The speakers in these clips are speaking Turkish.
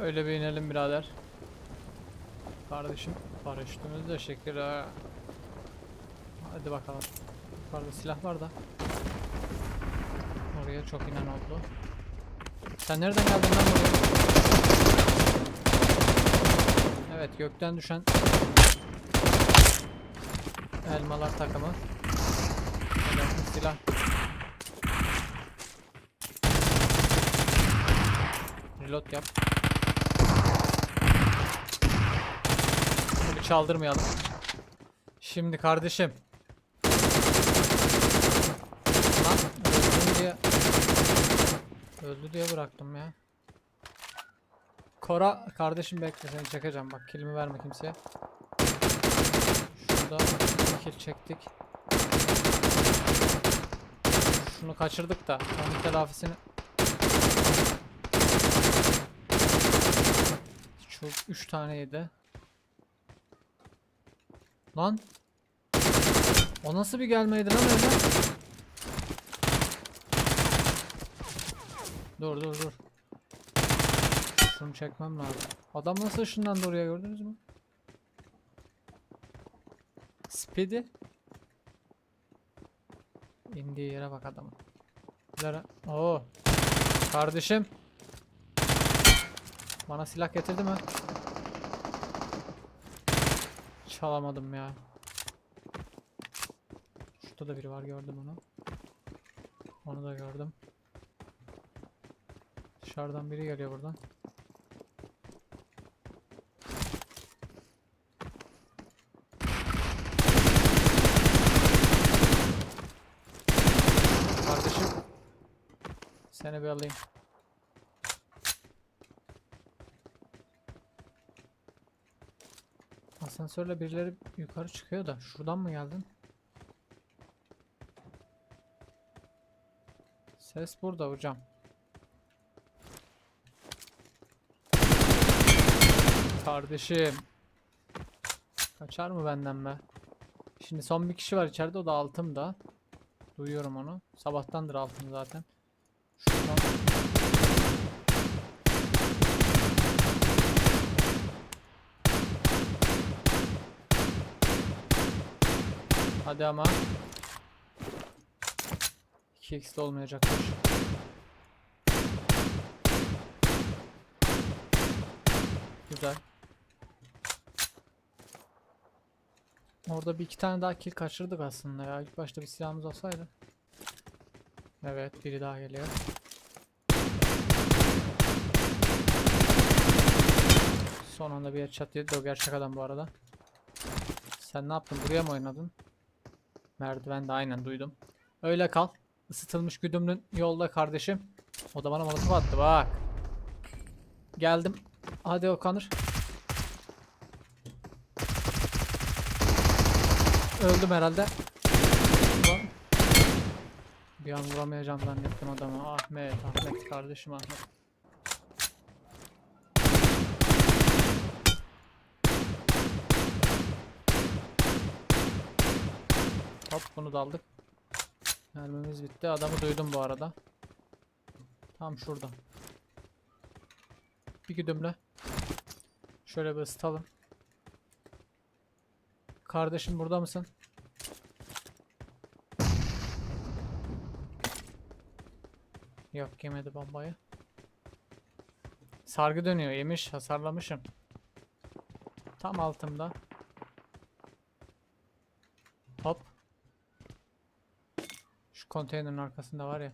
Şöyle bir inelim birader. Kardeşim paraşütümüz de şekil ha. Hadi bakalım. Yukarıda silah var da. Oraya çok inen oldu. Sen nereden geldin lan buraya? Evet gökten düşen elmalar takımı. Önemli silah. Reload yap. Bunu bir çaldırmayalım. Şimdi kardeşim. Lan öldüm diye öldü diye bıraktım ya. Kora kardeşim bekle seni çekeceğim bak kilimi verme kimseye. Şurada kill çektik. Şunu kaçırdık da onun telafisini Çok 3 tane yedi. Lan. O nasıl bir gelmeydi lan öyle? Dur dur dur. Şunu çekmem lazım. Adam nasıl ışınlandı oraya gördünüz mü? Speedy. İndiği yere bak adamın. Lara. Oo. Kardeşim. Bana silah getirdi mi? Çalamadım ya. Şurada da biri var gördüm onu. Onu da gördüm. Dışarıdan biri geliyor buradan. Kardeşim. Seni bir alayım. Asansörle birileri yukarı çıkıyor da şuradan mı geldin? Ses burada hocam. Kardeşim. Kaçar mı benden be? Şimdi son bir kişi var içeride o da altımda. Duyuyorum onu. Sabahtandır altım zaten. Şuradan Hadi ama. 2x de olmayacakmış. Güzel. Orada bir iki tane daha kill kaçırdık aslında ya. İlk başta bir silahımız olsaydı. Evet biri daha geliyor. Son anda bir headshot yedi o gerçek adam bu arada. Sen ne yaptın? Buraya mı oynadın? Merdiven de aynen duydum. Öyle kal. Isıtılmış güdümlün yolda kardeşim. O da bana molotof attı bak. Geldim. Hadi Okanır. Öldüm herhalde. Bir an vuramayacağım zannettim adamı. Ahmet, Ahmet kardeşim Ahmet. Hop bunu da aldık. Mermimiz bitti. Adamı duydum bu arada. Tam şurada. Bir güdümle. Şöyle bir ısıtalım. Kardeşim burada mısın? Yok yemedi bombayı. Sargı dönüyor. Yemiş. Hasarlamışım. Tam altımda. Hop. Şu konteynerin arkasında var ya.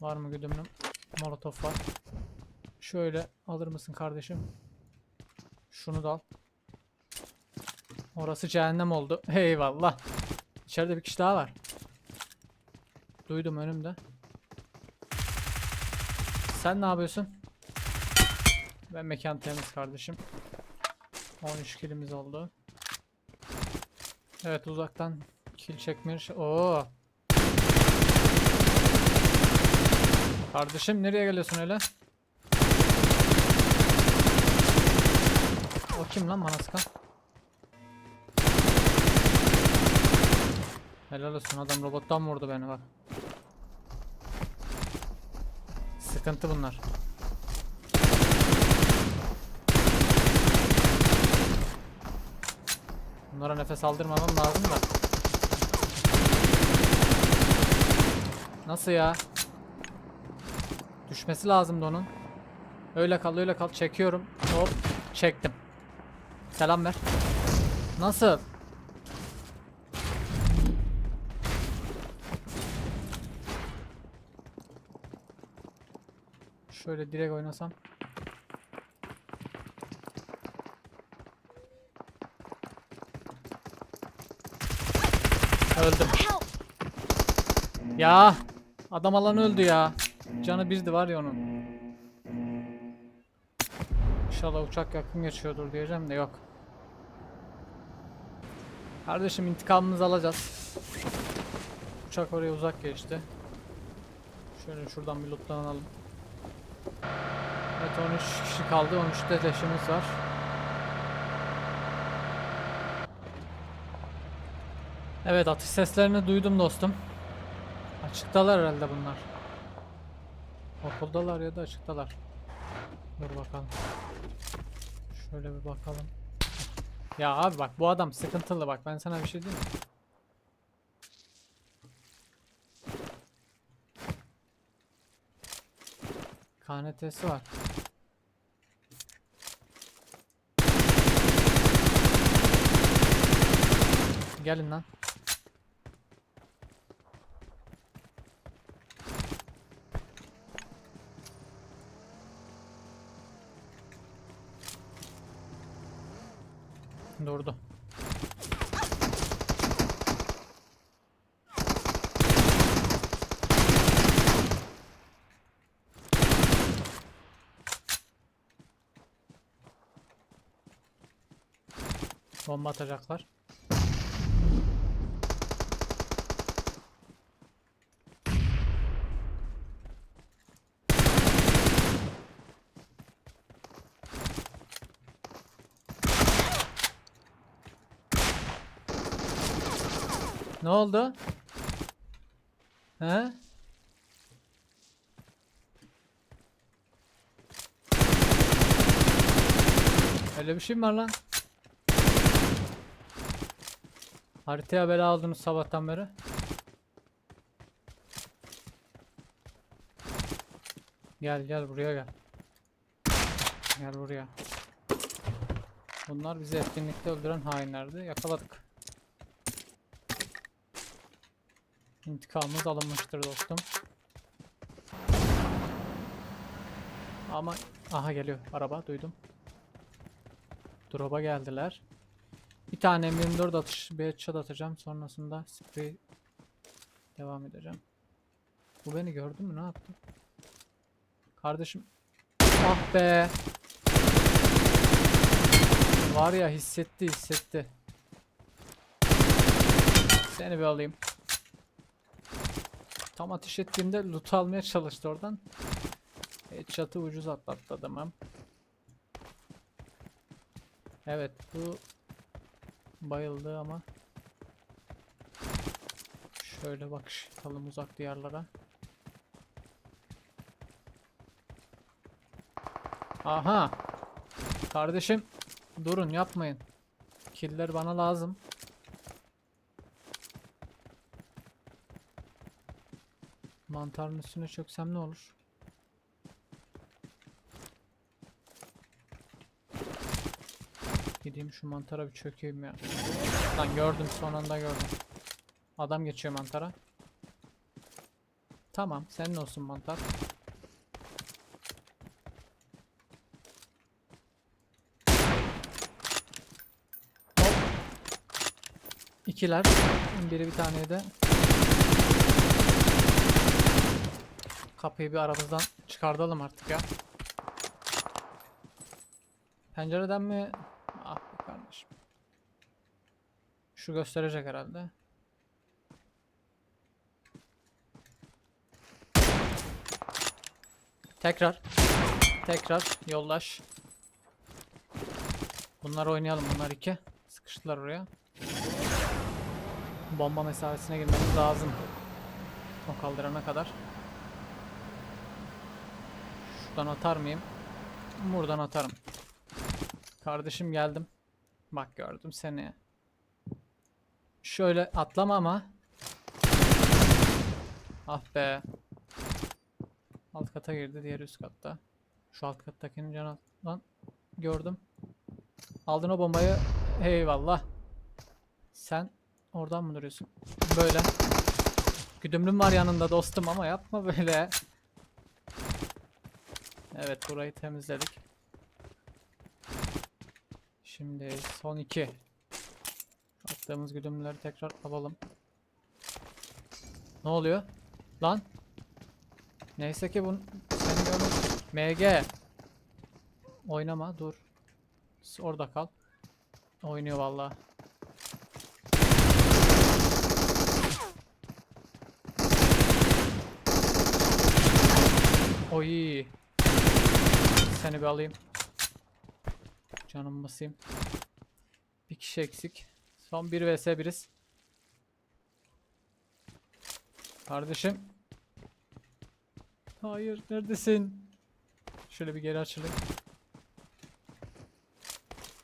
Var mı güdümlüm? Molotof var. Şöyle alır mısın kardeşim? Şunu da al. Orası cehennem oldu. Eyvallah. İçeride bir kişi daha var. Duydum önümde. Sen ne yapıyorsun? Ben mekan temiz kardeşim. 13 kilimiz oldu. Evet uzaktan Kill çekmiş. Oo. Kardeşim nereye geliyorsun öyle? O kim lan bana sıkan? Helal olsun adam robottan vurdu beni bak. Sıkıntı bunlar. Bunlara nefes aldırmamam lazım da. Nasıl ya? Düşmesi lazımdı onun. Öyle kal öyle kal. Çekiyorum. Hop. Çektim. Selam ver. Nasıl? Şöyle direkt oynasam. Öldüm. Ya adam alan öldü ya. Canı birdi var ya onun. İnşallah uçak yakın geçiyordur diyeceğim de yok. Kardeşim intikamımızı alacağız. Uçak oraya uzak geçti. Şöyle şuradan bir lootlanalım. Evet 13 kişi kaldı. 13 de leşimiz var. Evet atış seslerini duydum dostum. Açıktalar herhalde bunlar. Okuldalar ya da açıktalar. Dur bakalım. Şöyle bir bakalım. Ya abi bak bu adam sıkıntılı bak ben sana bir şey diyeyim mi? KNT'si var. Gelin lan. Durdu. Bomba atacaklar. Ne oldu? He? Öyle bir şey mi var lan? Haritaya bela aldınız sabahtan beri. Gel gel buraya gel. Gel buraya. Bunlar bizi etkinlikte öldüren hainlerdi. Yakaladık. İntikamımız alınmıştır dostum. Ama aha geliyor araba duydum. Drop'a geldiler. Bir tane M24 atış, bir headshot atacağım. Sonrasında sprey devam edeceğim. Bu beni gördü mü? Ne yaptı? Kardeşim. Ah be. Var ya hissetti hissetti. Seni bir alayım. Tam ateş ettiğimde loot almaya çalıştı oradan. Headshot'ı ucuz atlattı adamım. Evet bu bayıldı ama şöyle bakış atalım uzak diyarlara. Aha. Kardeşim durun yapmayın. Killer bana lazım. Mantarın üstüne çöksem ne olur? Gideyim şu mantara bir çökeyim ya. Lan gördüm son anda gördüm. Adam geçiyor mantara. Tamam senin olsun mantar. Hop. İkiler. Biri bir taneye. Kapıyı bir aramızdan çıkartalım artık ya. Pencereden mi? Ah be kardeşim. Şu gösterecek herhalde. Tekrar. Tekrar yollaş. Bunlar oynayalım bunlar iki. Sıkıştılar oraya. Bomba mesafesine girmemiz lazım. O kaldırana kadar. Şuradan atar mıyım? Buradan atarım. Kardeşim geldim. Bak gördüm seni. Şöyle atlama ama. Ah be. Alt kata girdi. Diğer üst katta. Şu alt kattakinin canı lan gördüm. Aldın o bombayı. Eyvallah. Sen oradan mı duruyorsun? Böyle. Güdümlüm var yanında dostum ama yapma böyle. Evet burayı temizledik. Şimdi son iki. Attığımız güdümleri tekrar alalım. Ne oluyor? Lan. Neyse ki bunu. MG. Oynama dur. Orada kal. Oynuyor vallahi. Oy. Seni bir alayım. Canım basayım. Bir kişi eksik. Son 1 vs 1'iz. Kardeşim. Hayır, neredesin? Şöyle bir geri açılayım.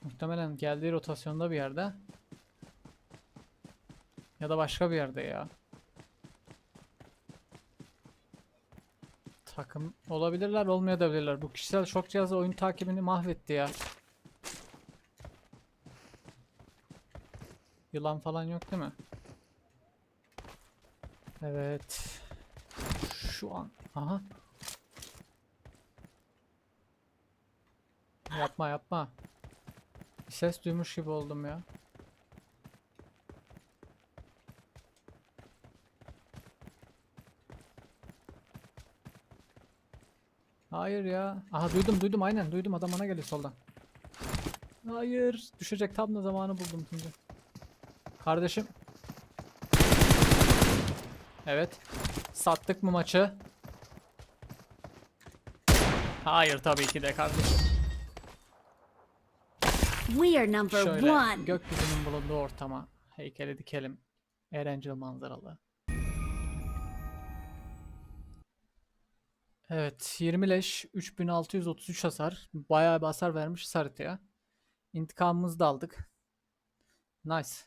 Muhtemelen geldiği rotasyonda bir yerde. Ya da başka bir yerde ya. Takım olabilirler, olmayabilirler. Bu kişisel şok cihazı oyun takibini mahvetti ya. Yılan falan yok değil mi? Evet. Şu an. Aha. Yapma yapma. Ses duymuş gibi oldum ya. Hayır ya. Aha duydum duydum aynen duydum adam bana geliyor soldan. Hayır. Düşecek tam da zamanı buldum şimdi. Kardeşim. Evet. Sattık mı maçı? Hayır tabii ki de kardeşim. We are number Şöyle one. gökyüzünün bulunduğu ortama heykeli dikelim. Erencil manzaralı. Evet 20 leş 3633 hasar. Bayağı bir hasar vermiş haritaya. İntikamımızı da aldık. Nice.